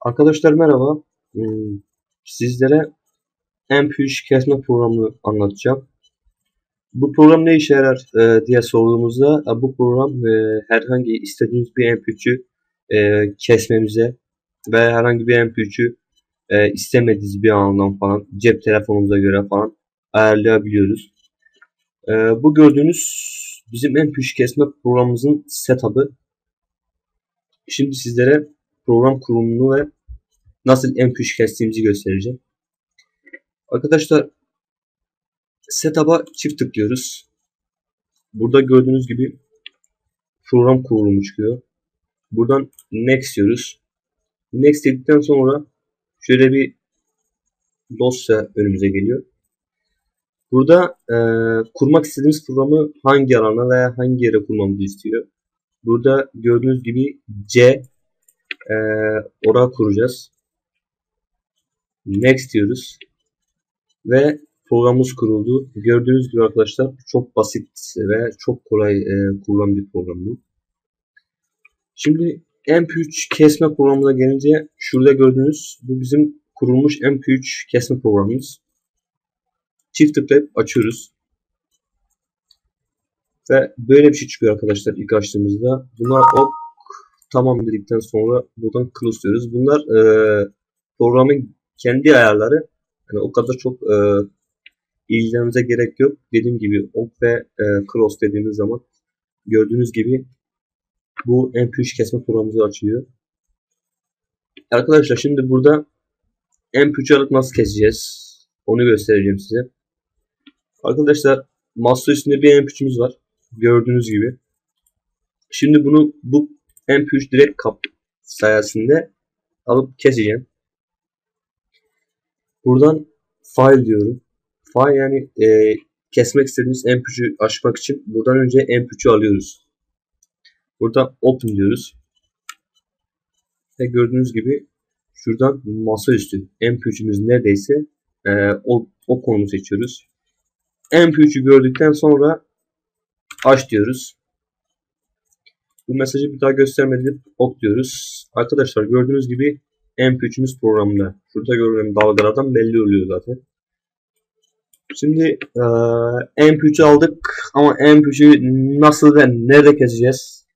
Arkadaşlar merhaba. Hmm, Sizlere MP3 kesme programını anlatacağım. Bu program ne işe yarar e, diye sorduğumuzda e, bu program e, herhangi istediğimiz bir MP3'ü e, kesmemize ve herhangi bir MP3'ü e, istemediğimiz bir anlam falan cep telefonumuza göre falan ayarlayabiliyoruz. Bu gördüğünüz bizim MP3 kesme programımızın setup'ı. Şimdi sizlere program kurulumunu ve nasıl MP3 kestiğimizi göstereceğim. Arkadaşlar setup'a çift tıklıyoruz. Burada gördüğünüz gibi program kurulumu çıkıyor. Buradan next diyoruz. Next dedikten sonra şöyle bir dosya önümüze geliyor. Burada e, kurmak istediğimiz programı hangi alana veya hangi yere kurmamızı istiyor. Burada gördüğünüz gibi C e, oraya kuracağız. Next diyoruz. Ve programımız kuruldu. Gördüğünüz gibi arkadaşlar çok basit ve çok kolay e, kurulan bir program bu. Şimdi MP3 kesme programına gelince şurada gördüğünüz bu bizim kurulmuş MP3 kesme programımız. Çift tıklayıp açıyoruz. Ve böyle bir şey çıkıyor arkadaşlar ilk açtığımızda. Bunlar ok tamam dedikten sonra buradan close diyoruz. Bunlar e, programın kendi ayarları. Yani o kadar çok e, ilgilenmemize gerek yok. Dediğim gibi ok ve e, cross dediğimiz zaman gördüğünüz gibi bu MP3 kesme programımızı açıyor. Arkadaşlar şimdi burada MP3 alıp nasıl keseceğiz? Onu göstereceğim size. Arkadaşlar masa üstünde bir MP3'ümüz var. Gördüğünüz gibi. Şimdi bunu bu MP3 direkt kap sayesinde alıp keseceğim. Buradan file diyorum. File yani e, kesmek istediğimiz MP3'ü açmak için buradan önce MP3'ü alıyoruz. Burada open diyoruz. Ve gördüğünüz gibi şuradan masaüstü MP3'ümüz neredeyse e, o, o konumu seçiyoruz. MP3'ü gördükten sonra aç diyoruz. Bu mesajı bir daha göstermedi. Ok diyoruz. Arkadaşlar gördüğünüz gibi MP3'ümüz programda. Şurada görülen dalgalardan belli oluyor zaten. Şimdi e, MP3'ü aldık ama MP3'ü nasıl ve nerede keseceğiz?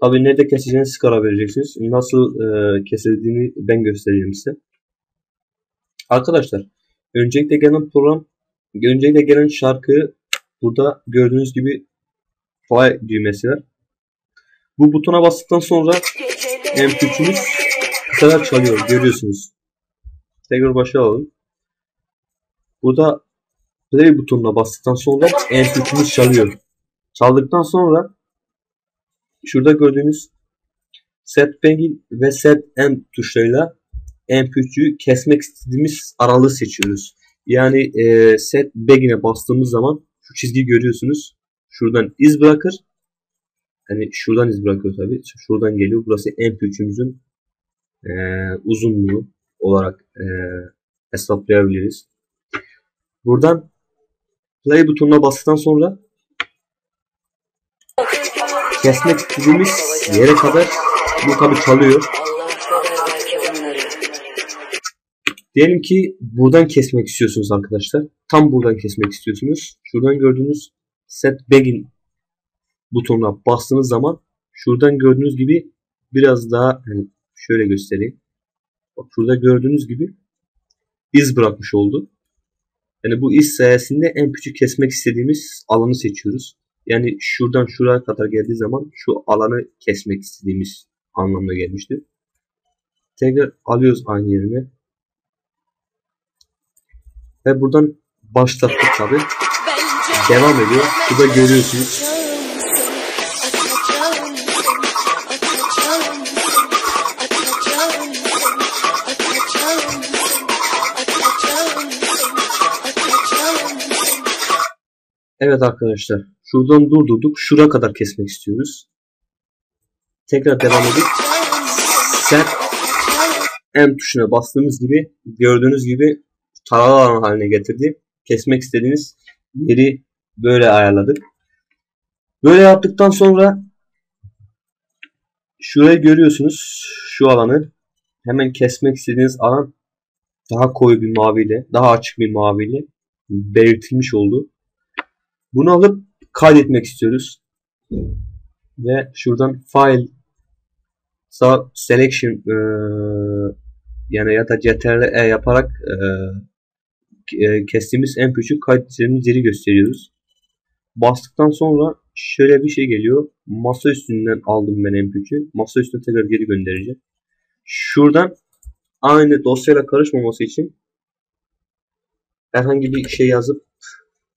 Tabi nerede keseceğiniz karar vereceksiniz. Nasıl e, kesildiğini ben göstereceğim size. Arkadaşlar öncelikle gelen program öncelikle gelen şarkı burada gördüğünüz gibi file düğmesi var. Bu butona bastıktan sonra MP3'ümüz bu kadar çalıyor görüyorsunuz. Tekrar başa alalım. Burada play butonuna bastıktan sonra MP3'ümüz çalıyor. Çaldıktan sonra şurada gördüğünüz set begin ve set end tuşlarıyla MP3'ü kesmek istediğimiz aralığı seçiyoruz. Yani e, set begin'e bastığımız zaman şu çizgiyi görüyorsunuz. Şuradan iz bırakır. Hani şuradan iz bırakıyor tabi. Şuradan geliyor. Burası MP3'ümüzün e, uzunluğu olarak e, hesaplayabiliriz. Buradan play butonuna bastıktan sonra kesmek istediğimiz yere kadar bu tabi çalıyor. Diyelim ki buradan kesmek istiyorsunuz arkadaşlar. Tam buradan kesmek istiyorsunuz. Şuradan gördüğünüz set begin butonuna bastığınız zaman şuradan gördüğünüz gibi biraz daha hani şöyle göstereyim. Bak şurada gördüğünüz gibi iz bırakmış oldu. Yani bu iz sayesinde en küçük kesmek istediğimiz alanı seçiyoruz. Yani şuradan şuraya kadar geldiği zaman şu alanı kesmek istediğimiz anlamına gelmiştir. Tekrar alıyoruz aynı yerine. Ve buradan başlattık tabi. Devam ediyor. Şurada görüyorsunuz. Evet arkadaşlar. Şuradan durdurduk. Şura kadar kesmek istiyoruz. Tekrar devam edip set M tuşuna bastığımız gibi gördüğünüz gibi taralı alan haline getirdi. Kesmek istediğiniz yeri böyle ayarladık. Böyle yaptıktan sonra şurayı görüyorsunuz. Şu alanı. hemen kesmek istediğiniz alan daha koyu bir maviyle, daha açık bir maviyle belirtilmiş oldu. Bunu alıp kaydetmek istiyoruz. Ve şuradan file selection e, yani ya da ctrl e yaparak e, e, kestiğimiz en küçük kaydedeceğimiz yeri gösteriyoruz. Bastıktan sonra şöyle bir şey geliyor. Masa üstünden aldım ben en küçüğü. Masa üstüne tekrar geri göndereceğim. Şuradan aynı dosyayla karışmaması için herhangi bir şey yazıp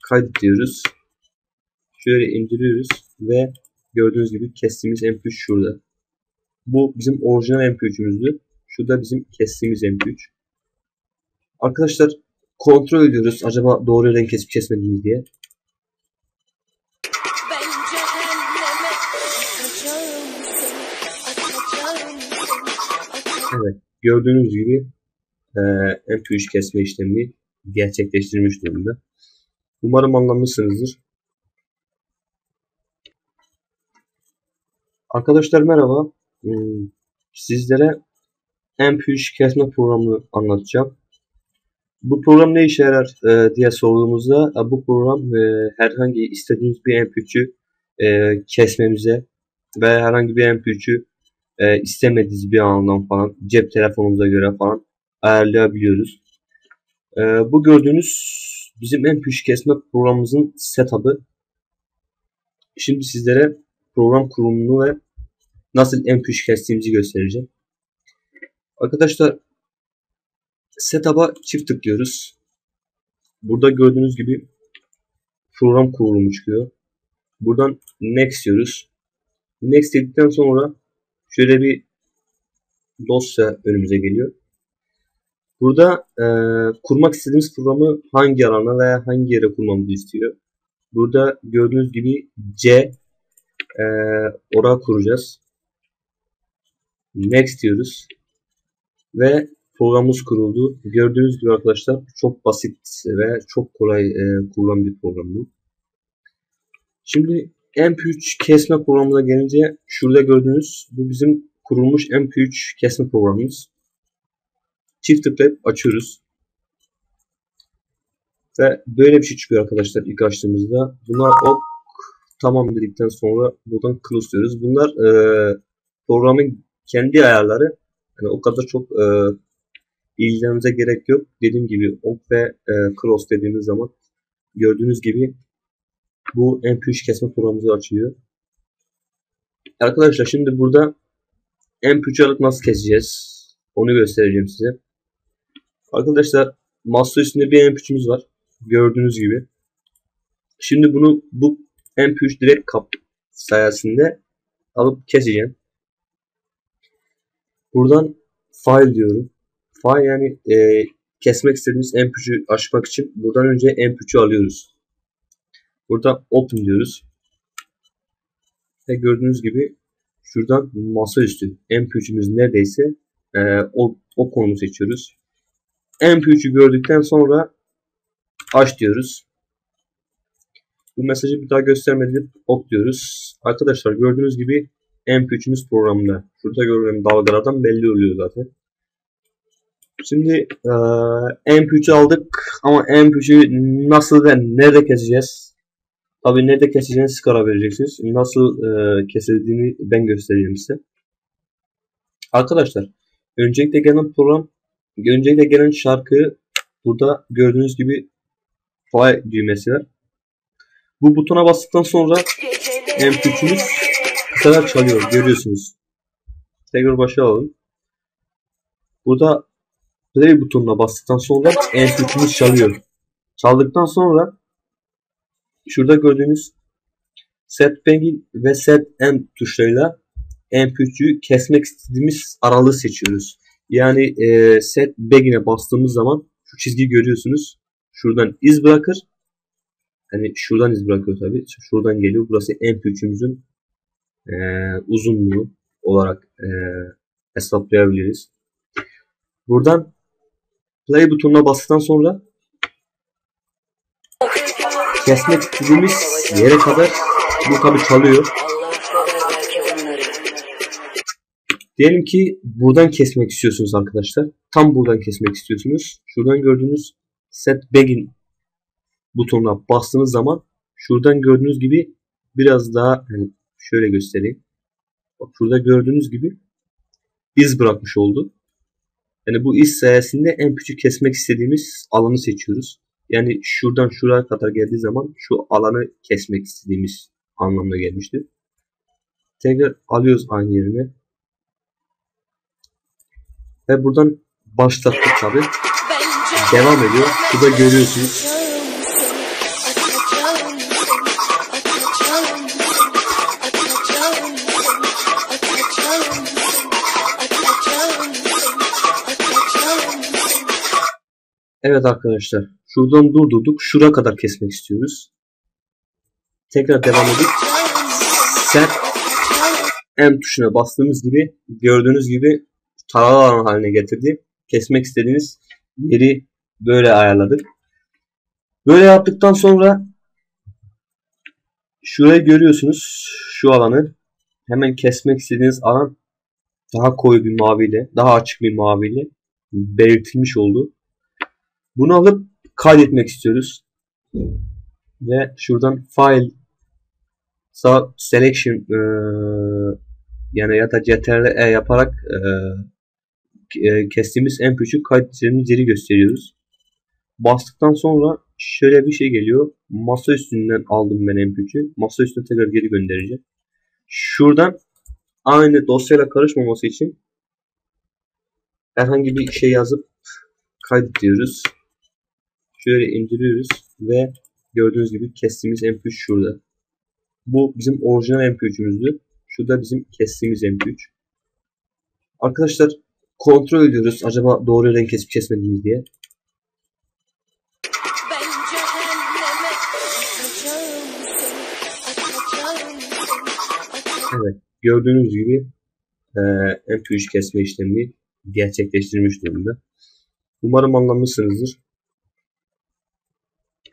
kaydediyoruz. Şöyle indiriyoruz ve gördüğünüz gibi kestiğimiz MP3 şurada. Bu bizim orijinal MP3'ümüzdü. Şu da bizim kestiğimiz MP3. Arkadaşlar kontrol ediyoruz acaba doğru yerden kesip kesmediğimiz diye. Evet gördüğünüz gibi e, MP3 kesme işlemini gerçekleştirmiş durumda. Umarım anlamışsınızdır. Arkadaşlar merhaba. Hmm, sizlere MP3 kesme programını anlatacağım. Bu program ne işe yarar e, diye sorduğumuzda e, bu program e, herhangi istediğiniz bir MP3'ü e, kesmemize ve herhangi bir MP3'ü e, istemediğiniz bir anlam falan cep telefonumuza göre falan ayarlayabiliyoruz. Bu gördüğünüz bizim MP3 kesme programımızın setup'ı. Şimdi sizlere program kurulumunu ve nasıl MP3 kestiğimizi göstereceğim. Arkadaşlar Setup'a çift tıklıyoruz. Burada gördüğünüz gibi program kurulumu çıkıyor. Buradan Next diyoruz. Next dedikten sonra şöyle bir dosya önümüze geliyor. Burada e, kurmak istediğimiz programı hangi alana veya hangi yere kurmamızı istiyor. Burada gördüğünüz gibi C e, oraya kuracağız. Next diyoruz. Ve programımız kuruldu. Gördüğünüz gibi arkadaşlar çok basit ve çok kolay e, kurulan bir program bu. Şimdi MP3 kesme programına gelince şurada gördüğünüz bu bizim kurulmuş MP3 kesme programımız. Çift tıklayıp açıyoruz. Ve böyle bir şey çıkıyor arkadaşlar ilk açtığımızda. Bunlar ok tamam dedikten sonra buradan close diyoruz. Bunlar e, programın kendi ayarları. Yani o kadar çok e, ilgilenmemize gerek yok. Dediğim gibi ok ve e, cross dediğimiz zaman gördüğünüz gibi bu MP3 kesme programımızı açıyor. Arkadaşlar şimdi burada MP3 alıp nasıl keseceğiz? Onu göstereceğim size. Arkadaşlar masa üstünde bir MP3'ümüz var. Gördüğünüz gibi. Şimdi bunu bu MP3 direkt kap sayesinde alıp keseceğim. Buradan file diyorum. File yani e, kesmek istediğimiz MP3'ü açmak için buradan önce MP3'ü alıyoruz. Burada open diyoruz. Ve gördüğünüz gibi şuradan masaüstü MP3'ümüz neredeyse e, o, o konumu seçiyoruz. MP3'ü gördükten sonra aç diyoruz. Bu mesajı bir daha göstermedi. Ok diyoruz. Arkadaşlar gördüğünüz gibi MP3'ümüz programda. Şurada görülen dalgalardan belli oluyor zaten. Şimdi e, MP3'ü aldık ama MP3'ü nasıl ve nerede keseceğiz? Tabi nerede keseceğiniz siz karar vereceksiniz. Nasıl e, kesildiğini ben göstereyim size. Arkadaşlar öncelikle gelen program öncelikle gelen şarkı burada gördüğünüz gibi file düğmesi var. Bu butona bastıktan sonra MP3'ümüz kısalar çalıyor görüyorsunuz. Tekrar başa alalım. Burada play butonuna bastıktan sonra MP3'ümüz çalıyor. Çaldıktan sonra şurada gördüğünüz set begin ve set end tuşlarıyla MP3'ü kesmek istediğimiz aralığı seçiyoruz. Yani e, set begin'e bastığımız zaman şu çizgiyi görüyorsunuz. Şuradan iz bırakır. Hani şuradan iz bırakıyor tabi. Şuradan geliyor. Burası MP3'ümüzün e, uzunluğu olarak e, hesaplayabiliriz. Buradan play butonuna bastıktan sonra kesmek istediğimiz yere kadar bu tabi çalıyor. Diyelim ki buradan kesmek istiyorsunuz arkadaşlar. Tam buradan kesmek istiyorsunuz. Şuradan gördüğünüz set begin butonuna bastığınız zaman şuradan gördüğünüz gibi biraz daha hani şöyle göstereyim. Bak şurada gördüğünüz gibi iz bırakmış oldu. Yani bu iz sayesinde en küçük kesmek istediğimiz alanı seçiyoruz. Yani şuradan şuraya kadar geldiği zaman şu alanı kesmek istediğimiz anlamına gelmiştir. Tekrar alıyoruz aynı yerine. Ve buradan başlattık tabi. Devam ediyor. Burada görüyorsunuz. Evet arkadaşlar. Şuradan durdurduk. Şura kadar kesmek istiyoruz. Tekrar devam edip set M tuşuna bastığımız gibi gördüğünüz gibi taral alan haline getirdi. Kesmek istediğiniz yeri böyle ayarladık. Böyle yaptıktan sonra şurayı görüyorsunuz. Şu alanı hemen kesmek istediğiniz alan daha koyu bir maviyle, daha açık bir maviyle belirtilmiş oldu. Bunu alıp kaydetmek istiyoruz. Ve şuradan file selection e, yani ya da ctrl e yaparak e, e, kestiğimiz en küçük kaydedeceğimiz yeri gösteriyoruz. Bastıktan sonra şöyle bir şey geliyor. Masa üstünden aldım ben en küçüğü. Masa üstüne tekrar geri göndereceğim. Şuradan aynı dosyayla karışmaması için herhangi bir şey yazıp kaydet diyoruz. Şöyle indiriyoruz ve gördüğünüz gibi kestiğimiz MP3 şurada. Bu bizim orijinal MP3'ümüzdü. Şu da bizim kestiğimiz MP3. Arkadaşlar kontrol ediyoruz acaba doğru renk kesip kesmediğimiz diye. Evet gördüğünüz gibi e, MP3 kesme işlemini gerçekleştirmiş durumda. Umarım anlamışsınızdır.